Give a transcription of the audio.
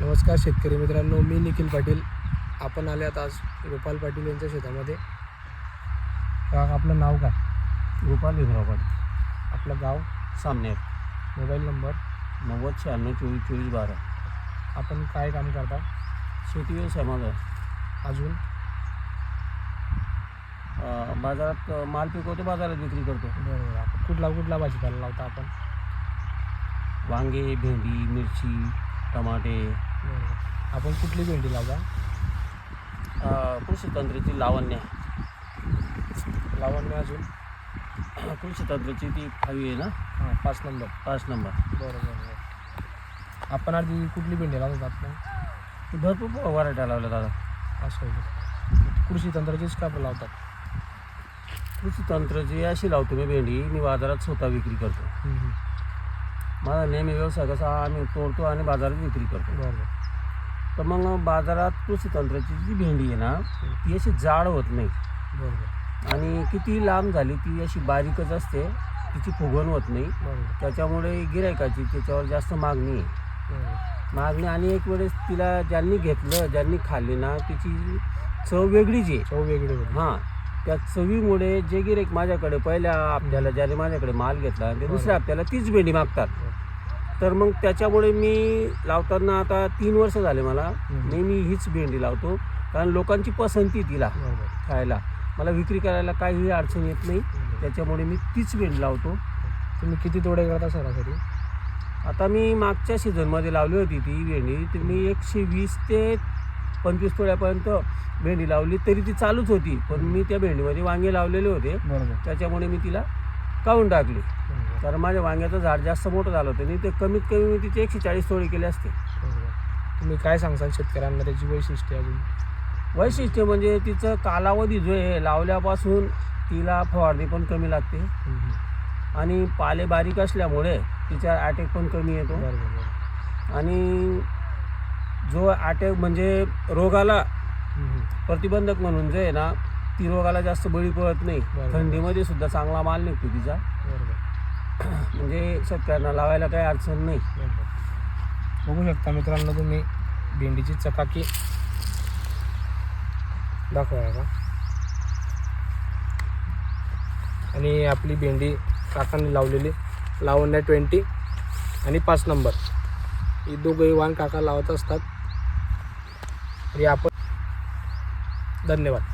नमस्कार शेतकरी मित्रांनो मी निखिल पाटील. आपण आल्यात आज गोपाल पाटील यांच्या शेतामध्ये. का आपलं नाव काय? गोपाल भीमराव पाटील. आपलं गाव? सामनेर. Mobile number? नव्वद शहाण्णव चोवीस चोवीस बारा. आपण काय काम करता? शेती व्यवसाय माझा. अजून? बाजारात माल पिकवतो बाजारात विक्री करतो. बरोबर आपण कुठला कुठला भाजीपाला लावता आपण? वांगे भेंडी मिरची टमाटे. आपण कुठली भेंडी लावता अं, कृषी तंत्राची लावण्य. लावण्य अजून? कृषी तंत्राची ती हवी आहे ना? हां पाच नंबर. पाच नंबर. बरोबर बरोबर. आपण आधी कुठली भेंडी लावतात आपण भरपूर वरायट्या लावल्या दादा. असं? कृषी तंत्राचीच का लावतात. कृषी तंत्राची अशी लावतो मी भेंडी मी बाजारात स्वतः विक्री करतो. माझा नेहमी व्यवसाय कसा आम्ही तोडतो आणि बाजारात विक्री करतो. बरोबर. तर मग बाजारात कृषी तंत्राची जी भेंडी आहे ना ती अशी जाड होत नाही. बरोबर. आणि किती लांब झाली ती अशी बारीकच असते तिची फुगवण होत नाही. बरोबर. त्याच्यामुळे गिरायकाची त्याच्यावर जास्त मागणी आहे. बरोबर. मागणी आणि एक वेळेस तिला ज्यांनी घेतलं ज्यांनी खाल्ली ना तिची चव वेगळीच आहे. चव वेगळी होती. हां. त्या चवीमुळे जे गिरायक माझ्याकडे पहिल्या हप्त्याला ज्याने माझ्याकडे माल घेतला ते दुसऱ्या हप्त्याला तीच भेंडी मागतात. तर मग त्याच्यामुळे मी लावताना आता तीन वर्ष झाले मला. नेहमी हीच भेंडी लावतो. कारण लोकांची पसंती तिला खायला. मला विक्री करायला काहीही अडचण येत नाही. त्याच्यामुळे मी तीच भेंड लावतो. तुम्ही किती तोडे करता सरासरी? आता मी मागच्या सीझनमध्ये लावली होती ती भेंडी. तर मी एकशे वीस ते पंचवीस तोड्यापर्यंत भेंडी लावली तरी ती चालूच होती. पण मी त्या भेंडीमध्ये वांगे लावलेले होते. बरोबर. त्याच्यामुळे मी तिला काढून टाकली. कारण माझ्या वांग्याचं झाड जास्त मोठं झालं होतं. आणि ते कमीत कमी मी तिचे एकशे चाळीस तोडे केले असते. बरोबर. तुम्ही काय सांगसाल शेतकऱ्यांना त्याची वैशिष्ट्य अजून? वैशिष्ट्य म्हणजे तिचं कालावधी जो आहे लावल्यापासून तिला फवारणी पण कमी लागते. आणि पाले बारीक असल्यामुळे तिचा अटॅक पण कमी येतो. बरोबर बरोबर. आणि जो अटॅक म्हणजे रोगाला प्रतिबंधक म्हणून जे आहे ना ती रोगाला जास्त बळी पडत नाही. बरोबर. थंडीमध्ये सुद्धा चांगला माल निघतो तिचा. बरोबर. म्हणजे शेतकऱ्यांना लावायला काही अडचण नाही. बरोबर. बघू शकता मित्रांनो तुम्ही भेंडीची चकाकी दाखवा का? आणि आपली भेंडी काकांनी लावलेली लावण्या ट्वेंटी आणि पाच नंबर ही दोघंही वाण काका लावत असतात. तरी आपण धन्यवाद.